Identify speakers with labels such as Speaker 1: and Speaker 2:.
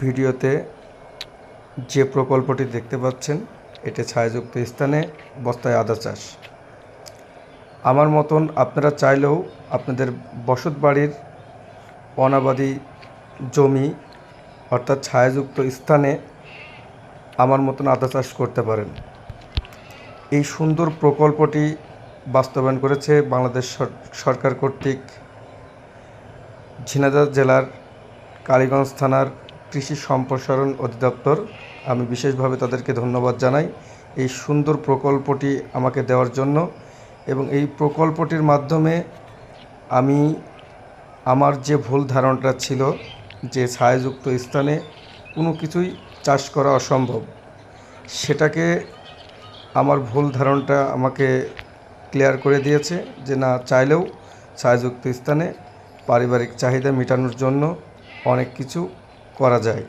Speaker 1: ভিডিওতে যে প্রকল্পটি দেখতে পাচ্ছেন, এটি ছায়াযুক্ত স্থানে বস্তায় আদা চাষ। আমার মতন আপনারা চাইলেও আপনাদের বসত বাড়ির অনাবাদি জমি অর্থাৎ ছায়াযুক্ত স্থানে আমার মতন আদা চাষ করতে পারেন। এই সুন্দর প্রকল্পটি বাস্তবায়ন করেছে বাংলাদেশ সরকার কর্তৃক ঝিনাইদহ জেলার কালীগঞ্জ থানার কৃষি সম্প্রসারণ অধিদপ্তর। আমি বিশেষভাবে তাদেরকে ধন্যবাদ জানাই এই সুন্দর প্রকল্পটি আমাকে দেওয়ার জন্য এবং এই প্রকল্পটির মাধ্যমে আমি আমার যে ভুল ধারণাটা ছিল যে ছায়াযুক্ত স্থানে কোনো কিছুই চাষ করা অসম্ভব, সেটাকে আমার ভুল ধারণটা আমাকে ক্লিয়ার করে দিয়েছে যে না, চাইলেও ছায়াযুক্ত স্থানে পারিবারিক চাহিদা মেটানোর জন্য অনেক কিছু করা যায়।